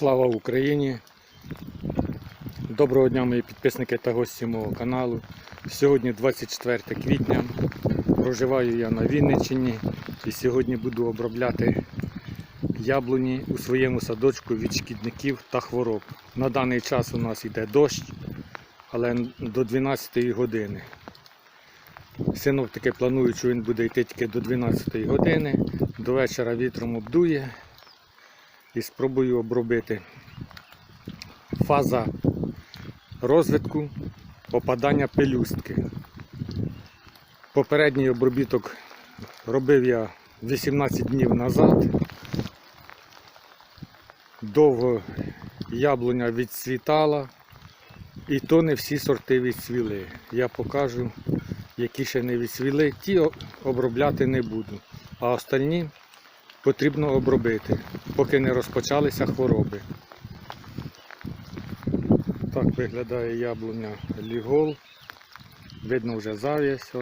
Слава Україні! Доброго дня, мої підписники та гості мого каналу. Сьогодні 24 квітня. Проживаю я на Вінниччині і сьогодні буду обробляти яблуні у своєму садочку від шкідників та хвороб. На даний час у нас йде дощ, але до 12 години. Синоптики планують, що він буде йти тільки до 12 години. До вечора вітром обдує і спробую обробити фаза розвитку попадання пелюстки. Попередній обробіток робив я 18 днів назад. Довго яблуня відцвітала, і то не всі сорти відцвіли. Я покажу, які ще не відцвіли, ті обробляти не буду. А остальні потрібно обробити, поки не розпочалися хвороби. Так виглядає яблуня лігол. Видно вже зав'язь.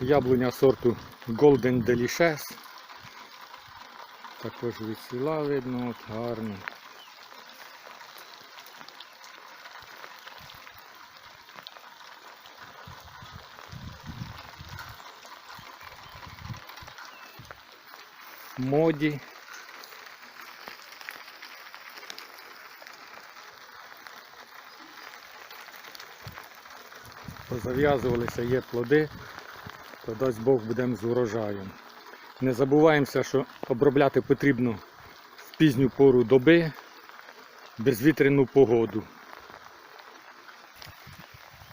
Яблуня сорту Golden Delicious. Також відсвіла видно, от гарно. Моді. Позав'язувалися, є плоди, то дасть Бог будемо з урожаєм. Не забуваємося, що обробляти потрібно в пізню пору доби, безвітряну погоду.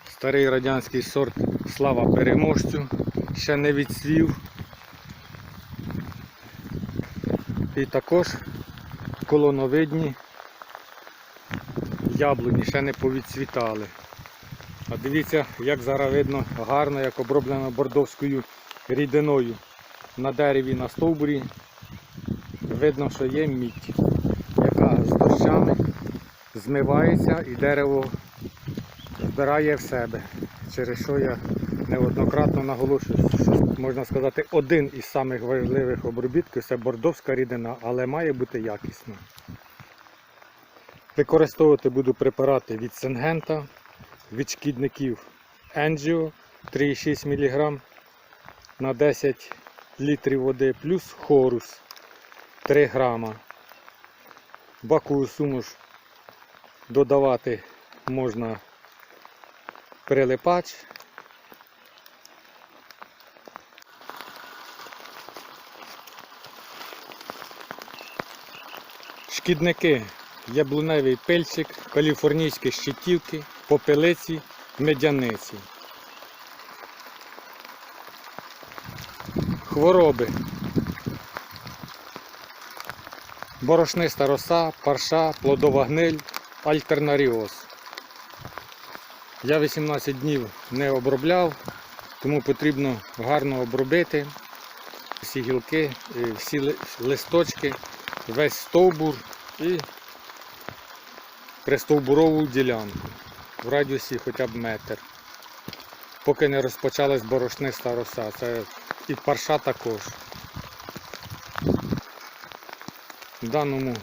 Старий радянський сорт Слава переможцю ще не відсвів. І також колоновидні яблуні ще не повідцвітали. А дивіться, як зараз видно гарно, як оброблено бордовською рідиною на дереві на стовбурі. Видно, що є мідь, яка з дощами змивається і дерево збирає в себе. Через що я неоднократно наголошую, що можна сказати, один із самих важливих обробітків це бордовська рідина, але має бути якісна. Використовувати буду препарати від Сенгента, від шкідників Енджіо 3,6 мг на 10 літрів води, плюс хорус 3 грама. Бакову суміш додавати можна прилипач. Шкідники, яблуневий пильчик, каліфорнійські щитівки, попелиці, медяниці. Хвороби. Борошниста роса, парша, плодова гниль, альтернаріоз. Я 18 днів не обробляв, тому потрібно гарно обробити всі гілки, е, всі листочки, весь стовбур і пристовбурову ділянку в радіусі хоча б метр. Поки не розпочалась борошниста роса. Це і парша також. В даному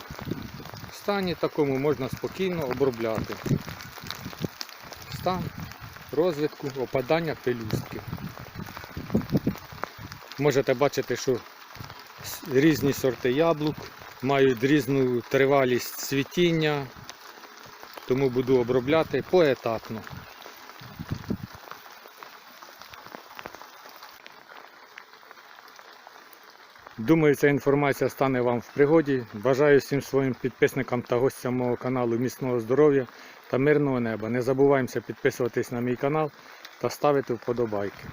стані такому можна спокійно обробляти. Стан розвитку опадання пелюстки. Можете бачити, що різні сорти яблук мають різну тривалість цвітіння, тому буду обробляти поетапно. Думаю, ця інформація стане вам в пригоді. Бажаю всім своїм підписникам та гостям мого каналу міцного здоров'я та мирного неба. Не забуваємося підписуватись на мій канал та ставити вподобайки.